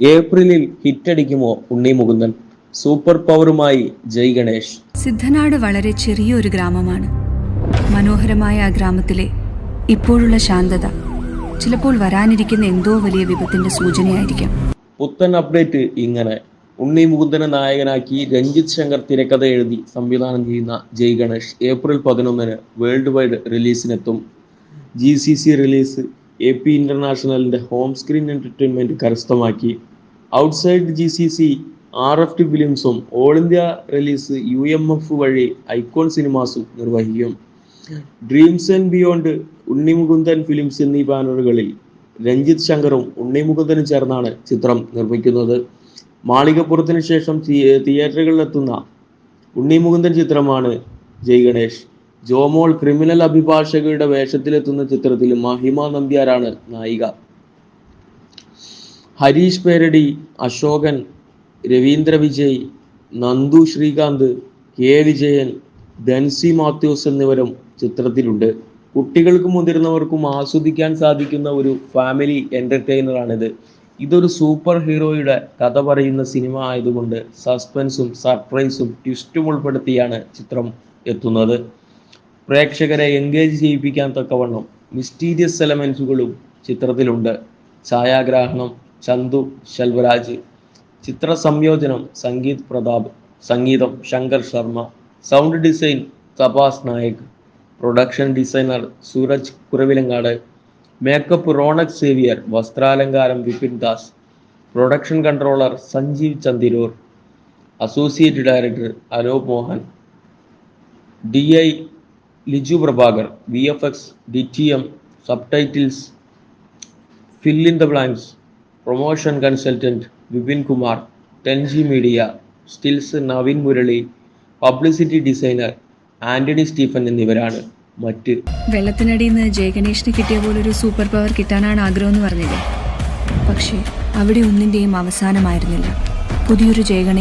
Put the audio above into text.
ഏപ്രിലിൽ ഹിറ്റടിക്കുമോ ഉണ്ണി മുകുന്ദൻ? സൂപ്പർ പവറുമായി ജയ് ഗണേഷ്. സിദ്ധനാട് വളരെ ചെറിയൊരു ഗ്രാമമാണ്. മനോഹരമായ ആ ഗ്രാമത്തിലെ ഇപ്പോഴുള്ള ശാന്തത ചിലപ്പോൾ വരാനിരിക്കുന്ന എന്തോ വലിയ വിപത്തിന്റെ സൂചനയായിരിക്കാം. പുത്തൻ അപ്ഡേറ്റ് ഇങ്ങനെ. ഉണ്ണി മുകുന്ദനെ നായകനാക്കി രഞ്ജിത് ശങ്കർ തിരക്കഥ എഴുതി സംവിധാനം ചെയ്യുന്ന ജയ് ഗണേഷ് ഏപ്രിൽ പതിനൊന്നിന് world wide റിലീസിനെത്തും G C C release A P ഇന്റർനാഷണലിന്റെ home screen entertainment കരസ്ഥമാക്കി. Outside G C C R F T ഫിലിംസും all India release U M F വഴി ഐക്കോൺ സിനിമാസും നിർവഹിക്കും. Dreams and beyond Unni Mukundan films എന്നീ ബാനറുകളിൽ രഞ്ജിത്ത് ശങ്കറും ഉണ്ണിമുകുന്ദനും ചേർന്നാണ് ചിത്രം നിർമ്മിക്കുന്നത്. മാളികപ്പുറത്തിന് ശേഷം തിയേ- തിയേറ്ററുകളിലെത്തുന്ന ഉണ്ണിമുകുന്ദൻ ചിത്രമാണ് ജയ് ഗണേഷ്. ജോമോൾ ക്രിമിനൽ അഭിഭാഷകയുടെ വേഷത്തിലെത്തുന്ന ചിത്രത്തിൽ മഹിമ നമ്പ്യാരാണ് നായിക. ഹരീഷ് പേരടി അശോകൻ രവീന്ദ്ര വിജയ് നന്ദു ശ്രീകാന്ത് കെ വിജയൻ ധൻസി മാത്യൂസ് എന്നിവരും ചിത്രത്തിലുണ്ട്. കുട്ടികൾക്കും മുതിർന്നവർക്കും ആസ്വദിക്കാൻ സാധിക്കുന്ന ഒരു ഫാമിലി എന്റർടൈനറാണിത് ഇതൊരു സൂപ്പർ ഹീറോയുടെ കഥ പറയുന്ന സിനിമ ആയതുകൊണ്ട് സസ്പെൻസും സർപ്രൈസും ട്വിസ്റ്റും ഉൾപ്പെടുത്തിയാണ് ചിത്രം എത്തുന്നത്. പ്രേക്ഷകരെ എൻഗേജ് ചെയ്യിപ്പിക്കാൻ തക്കവണ്ണം മിസ്റ്റീരിയസ് എലമെൻസുകളും ചിത്രത്തിലുണ്ട്. ഛായാഗ്രാഹണം ചന്തു ശെൽവരാജ് ചിത്ര സംയോജനം സംഗീത് പ്രതാപ് സംഗീതം Shankar Sharma sound design Thapas Nayak production designer Sooraj Kuravilangad makeup Ronak Xavier വസ്ത്രാലങ്കാരം Vipin Das production controller Sanjeev Chandiroor associate director Alok Mohan D I Liju Prabhakar V F X D T M subtitles fill in the blanks promotion consultant Vipin Kumar ten G media stills Naveen Murali publicity designer Antony Stephen എന്നിവരാണ് മറ്റ്. വെള്ളത്തിനടിയിൽ നിന്ന് ജയഗണേഷിന് കിട്ടിയ പോലെ ഒരു super power കിട്ടാനാണ് ആഗ്രഹം എന്ന് പറഞ്ഞില്ലേ? പക്ഷേ അവിടെ ഒന്നിന്റെയും അവസാനമായിരുന്നില്ല. പുതിയൊരു ജയഗണേഷ്